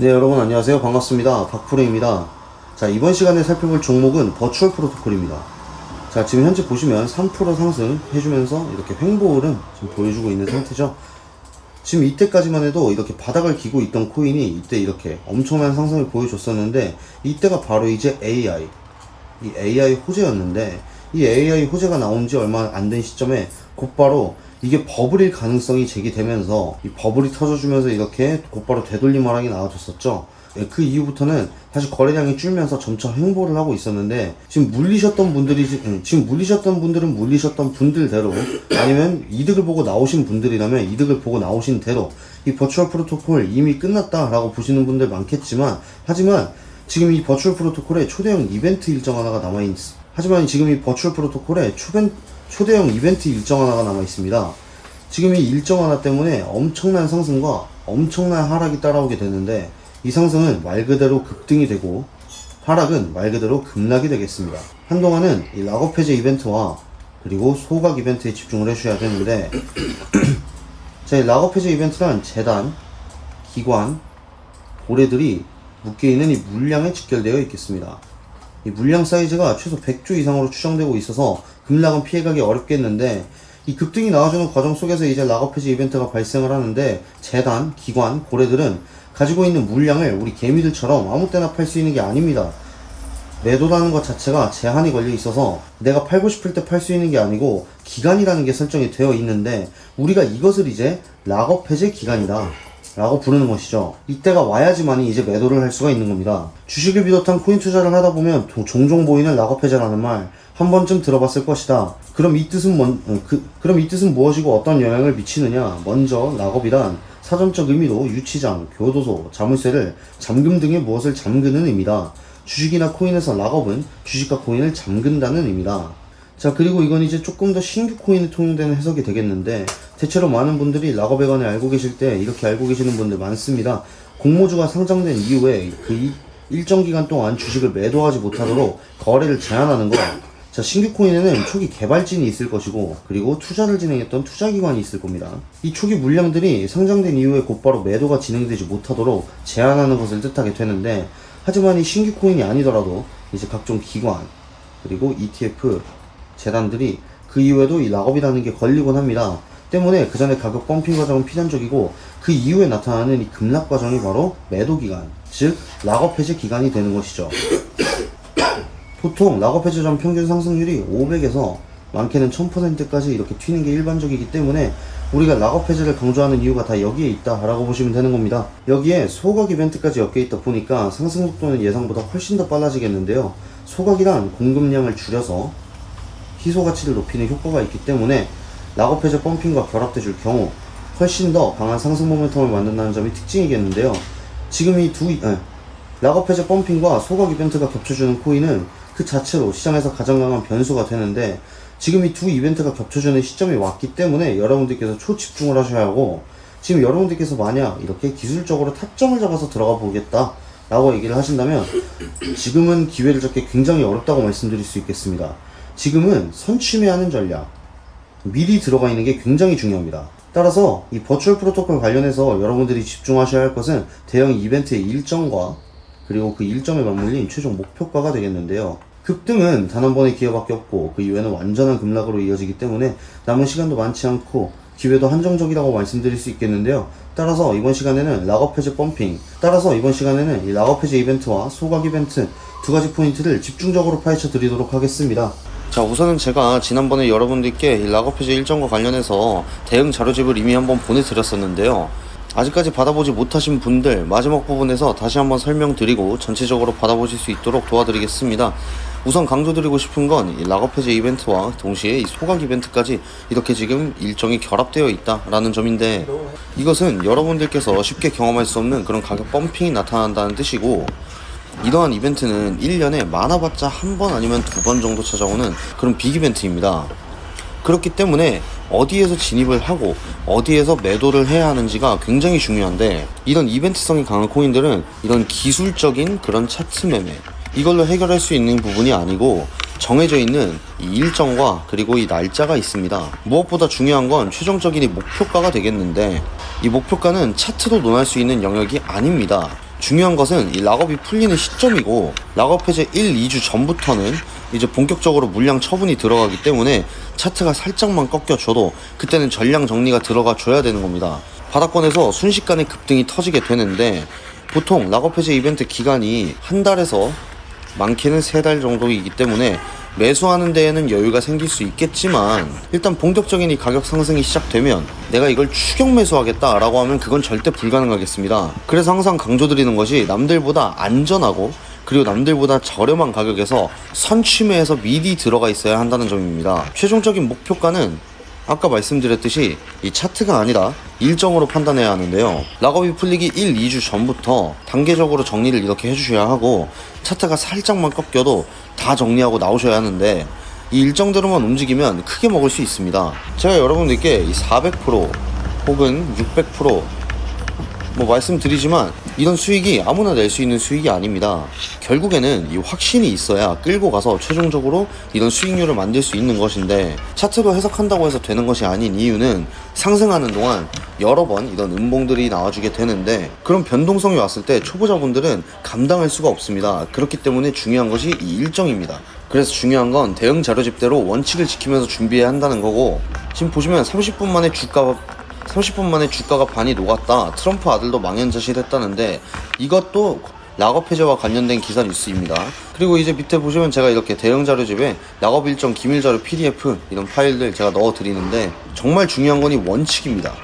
네 여러분 안녕하세요. 반갑습니다. 박프로입니다. 자 이번 시간에 살펴볼 종목은 버추얼 프로토콜입니다. 자 지금 현재 보시면 3% 상승 해주면서 이렇게 횡보 흐름 지금 보여주고 있는 상태죠. 지금 이때까지만 해도 이렇게 바닥을 기고 있던 코인이 이때 이렇게 엄청난 상승을 보여줬었는데 이때가 바로 이제 AI 이 AI 호재였는데 이 AI 호재가 나온 지 얼마 안 된 시점에 곧바로 이게 버블일 가능성이 제기되면서 이 버블이 터져주면서 이렇게 곧바로 되돌림 하락이 나와줬었죠. 예, 그 이후부터는 사실 거래량이 줄면서 점차 횡보를 하고 있었는데 지금 물리셨던 분들이 지- 음, 지금 물리셨던 분들은 물리셨던 분들대로 아니면 이득을 보고 나오신 분들이라면 이득을 보고 나오신 대로 이 버추얼 프로토콜 이미 끝났다라고 보시는 분들 많겠지만 하지만 지금 이 버추얼 프로토콜에 초대형 이벤트 일정 하나가 남아 있. 하지만 지금 이 버추얼 프로토콜에 초벤, 초대형 이벤트 일정 하나가 남아 있습니다. 지금 이 일정 하나 때문에 엄청난 상승과 엄청난 하락이 따라오게 되는데 이 상승은 말 그대로 급등이 되고 하락은 말 그대로 급락이 되겠습니다. 한동안은 이 락업 해제 이벤트와 그리고 소각 이벤트에 집중을 해주셔야 되는데 자, 이 락업 해제 이벤트란 재단, 기관, 고래들이 묶여있는 이 물량에 직결되어 있겠습니다. 이 물량 사이즈가 최소 100조 이상으로 추정되고 있어서 급락은 피해가기 어렵겠는데 이 급등이 나와주는 과정 속에서 이제 락업 해지 이벤트가 발생을 하는데 재단, 기관, 고래들은 가지고 있는 물량을 우리 개미들처럼 아무 때나 팔 수 있는 게 아닙니다. 매도라는 것 자체가 제한이 걸려 있어서 내가 팔고 싶을 때 팔 수 있는 게 아니고 기간이라는 게 설정이 되어 있는데 우리가 이것을 이제 락업 해제 기간이다. 라고 부르는 것이죠. 이때가 와야지만이 이제 매도를 할 수가 있는 겁니다. 주식을 비롯한 코인 투자를 하다 보면 도- 종종 보이는 락업 해제라는 말 한 번쯤 들어봤을 것이다. 그럼 이 뜻은 뭔, 어, 그, 그럼 이 뜻은 무엇이고 어떤 영향을 미치느냐? 먼저 락업이란 사전적 의미로 유치장, 교도소, 자물쇠를 잠금 등의 무엇을 잠그는 의미다. 주식이나 코인에서 락업은 주식과 코인을 잠근다는 의미다. 자, 그리고 이건 이제 조금 더 신규 코인에 통용되는 해석이 되겠는데, 대체로 많은 분들이 락업에 관해 알고 계실 때 이렇게 알고 계시는 분들 많습니다. 공모주가 상장된 이후에 그 이- 일정 기간 동안 주식을 매도하지 못하도록 거래를 제한하는 거. 자, 신규 코인에는 초기 개발진이 있을 것이고, 그리고 투자를 진행했던 투자기관이 있을 겁니다. 이 초기 물량들이 상장된 이후에 곧바로 매도가 진행되지 못하도록 제한하는 것을 뜻하게 되는데, 하지만 이 신규 코인이 아니더라도 이제 각종 기관, 그리고 ETF, 재단들이 그 이후에도 이 락업이라는 게 걸리곤 합니다. 때문에 그 전에 가격 펌핑 과정은 필연적이고 그 이후에 나타나는 이 급락 과정이 바로 매도 기간, 즉 락업 해제 기간이 되는 것이죠. 보통 락업 해제 전 평균 상승률이 500에서 많게는 1000%까지 이렇게 튀는 게 일반적이기 때문에 우리가 락업 해제를 강조하는 이유가 다 여기에 있다라고 보시면 되는 겁니다. 여기에 소각 이벤트까지 엮여 있다 보니까 상승 속도는 예상보다 훨씬 더 빨라지겠는데요. 소각이란 공급량을 줄여서 희소 가치를 높이는 효과가 있기 때문에 락업 해제 펌핑과 결합돼 줄 경우 훨씬 더 강한 상승 모멘텀을 만든다는 점이 특징이겠는데요. 지금 이두 락업 해제 펌핑과 소각 이벤트가 겹쳐주는 코인은 그 자체로 시장에서 가장 강한 변수가 되는데 지금 이 두 이벤트가 겹쳐주는 시점이 왔기 때문에 여러분들께서 초집중을 하셔야 하고 지금 여러분들께서 만약 이렇게 기술적으로 타점을 잡아서 들어가 보겠다 라고 얘기를 하신다면 지금은 기회를 잡기 굉장히 어렵다고 말씀드릴 수 있겠습니다. 지금은 선취매하는 전략, 미리 들어가 있는 게 굉장히 중요합니다. 따라서 이 버추얼 프로토콜 관련해서 여러분들이 집중하셔야 할 것은 대형 이벤트의 일정과 그리고 그 일정에 맞물린 최종 목표가가 되겠는데요. 급등은 단 한 번의 기회밖에 없고 그 이후에는 완전한 급락으로 이어지기 때문에 남은 시간도 많지 않고 기회도 한정적이라고 말씀드릴 수 있겠는데요. 따라서 이번 시간에는 락업 해제 펌핑, 따라서 이번 시간에는 이 락업 해제 이벤트와 소각 이벤트 두 가지 포인트를 집중적으로 파헤쳐 드리도록 하겠습니다. 자 우선은 제가 지난번에 여러분들께 이 락업 해제 일정과 관련해서 대응 자료집을 이미 한번 보내드렸었는데요. 아직까지 받아보지 못하신 분들 마지막 부분에서 다시 한번 설명드리고 전체적으로 받아보실 수 있도록 도와드리겠습니다. 우선 강조드리고 싶은 건이 락업 해제 이벤트와 동시에 이 소각 이벤트까지 이렇게 지금 일정이 결합되어 있다라는 점인데 이것은 여러분들께서 쉽게 경험할 수 없는 그런 가격 펌핑이 나타난다는 뜻이고 이러한 이벤트는 1년에 많아봤자 한 번 아니면 두 번 정도 찾아오는 그런 빅 이벤트입니다. 그렇기 때문에 어디에서 진입을 하고 어디에서 매도를 해야 하는지가 굉장히 중요한데 이런 이벤트성이 강한 코인들은 이런 기술적인 그런 차트 매매 이걸로 해결할 수 있는 부분이 아니고 정해져 있는 이 일정과 그리고 이 날짜가 있습니다. 무엇보다 중요한 건 최종적인 이 목표가가 되겠는데 이 목표가는 차트로 논할 수 있는 영역이 아닙니다. 중요한 것은 이 락업이 풀리는 시점이고 락업 해제 1, 2주 전부터는 이제 본격적으로 물량 처분이 들어가기 때문에 차트가 살짝만 꺾여줘도 그때는 전량 정리가 들어가 줘야 되는 겁니다. 바닥권에서 순식간에 급등이 터지게 되는데 보통 락업 해제 이벤트 기간이 한 달에서 많게는 세 달 정도이기 때문에 매수하는 데에는 여유가 생길 수 있겠지만 일단 본격적인 이 가격 상승이 시작되면 내가 이걸 추격 매수하겠다라고 하면 그건 절대 불가능하겠습니다. 그래서 항상 강조드리는 것이 남들보다 안전하고 그리고 남들보다 저렴한 가격에서 선취매에서 미리 들어가 있어야 한다는 점입니다. 최종적인 목표가는 아까 말씀드렸듯이 이 차트가 아니라 일정으로 판단해야 하는데요. 락업이 풀리기 1, 2주 전부터 단계적으로 정리를 이렇게 해주셔야 하고 차트가 살짝만 꺾여도 다 정리하고 나오셔야 하는데 이 일정대로만 움직이면 크게 먹을 수 있습니다. 제가 여러분들께 이400% 혹은 600%뭐 말씀드리지만 이런 수익이 아무나 낼 수 있는 수익이 아닙니다. 결국에는 이 확신이 있어야 끌고 가서 최종적으로 이런 수익률을 만들 수 있는 것인데 차트로 해석한다고 해서 되는 것이 아닌 이유는 상승하는 동안 여러 번 이런 음봉들이 나와주게 되는데 그런 변동성이 왔을 때 초보자분들은 감당할 수가 없습니다. 그렇기 때문에 중요한 것이 이 일정입니다. 그래서 중요한 건 대응 자료집대로 원칙을 지키면서 준비해야 한다는 거고 지금 보시면 30분 만에 주가 30분 만에 주가가 반이 녹았다. 트럼프 아들도 망연자실했다는데 이것도 락업 해제와 관련된 기사 뉴스입니다. 그리고 이제 밑에 보시면 제가 이렇게 대형 자료집에 락업 일정 기밀 자료 PDF 이런 파일들 제가 넣어 드리는데 정말 중요한 건이 원칙입니다.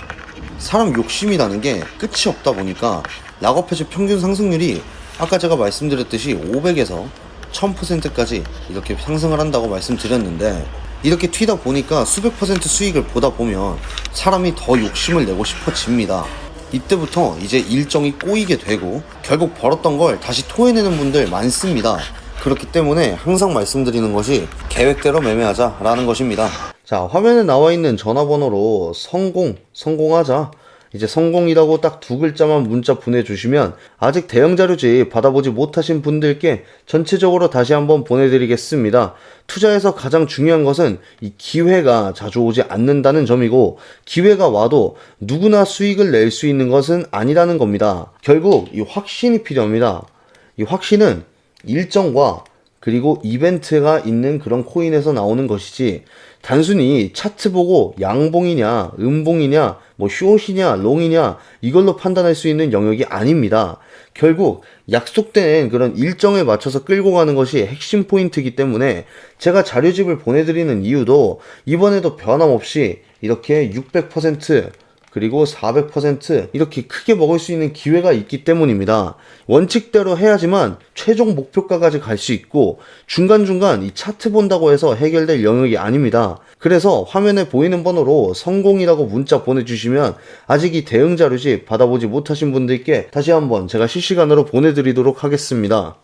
사람 욕심이 나는 게 끝이 없다 보니까 락업 해제 평균 상승률이 아까 제가 말씀드렸듯이 500에서 1000%까지 이렇게 상승을 한다고 말씀드렸는데 이렇게 튀다 보니까 수백 퍼센트 수익을 보다 보면 사람이 더 욕심을 내고 싶어집니다. 이때부터 이제 일정이 꼬이게 되고 결국 벌었던 걸 다시 토해내는 분들 많습니다. 그렇기 때문에 항상 말씀드리는 것이 계획대로 매매하자라는 것입니다. 자, 화면에 나와 있는 전화번호로 성공, 성공하자. 이제 성공이라고 딱 두 글자만 문자 보내주시면 아직 대형 자료집 받아보지 못하신 분들께 전체적으로 다시 한번 보내드리겠습니다. 투자에서 가장 중요한 것은 이 기회가 자주 오지 않는다는 점이고 기회가 와도 누구나 수익을 낼 수 있는 것은 아니라는 겁니다. 결국 이 확신이 필요합니다. 이 확신은 일정과 그리고 이벤트가 있는 그런 코인에서 나오는 것이지 단순히 차트 보고 양봉이냐 음봉이냐 뭐 숏이냐 롱이냐 이걸로 판단할 수 있는 영역이 아닙니다. 결국 약속된 그런 일정에 맞춰서 끌고 가는 것이 핵심 포인트이기 때문에 제가 자료집을 보내드리는 이유도 이번에도 변함없이 이렇게 600% 그리고 400% 이렇게 크게 먹을 수 있는 기회가 있기 때문입니다. 원칙대로 해야지만 최종 목표가까지 갈 수 있고 중간중간 이 차트 본다고 해서 해결될 영역이 아닙니다. 그래서 화면에 보이는 번호로 성공이라고 문자 보내주시면 아직 이 대응 자료집 받아보지 못하신 분들께 다시 한번 제가 실시간으로 보내드리도록 하겠습니다.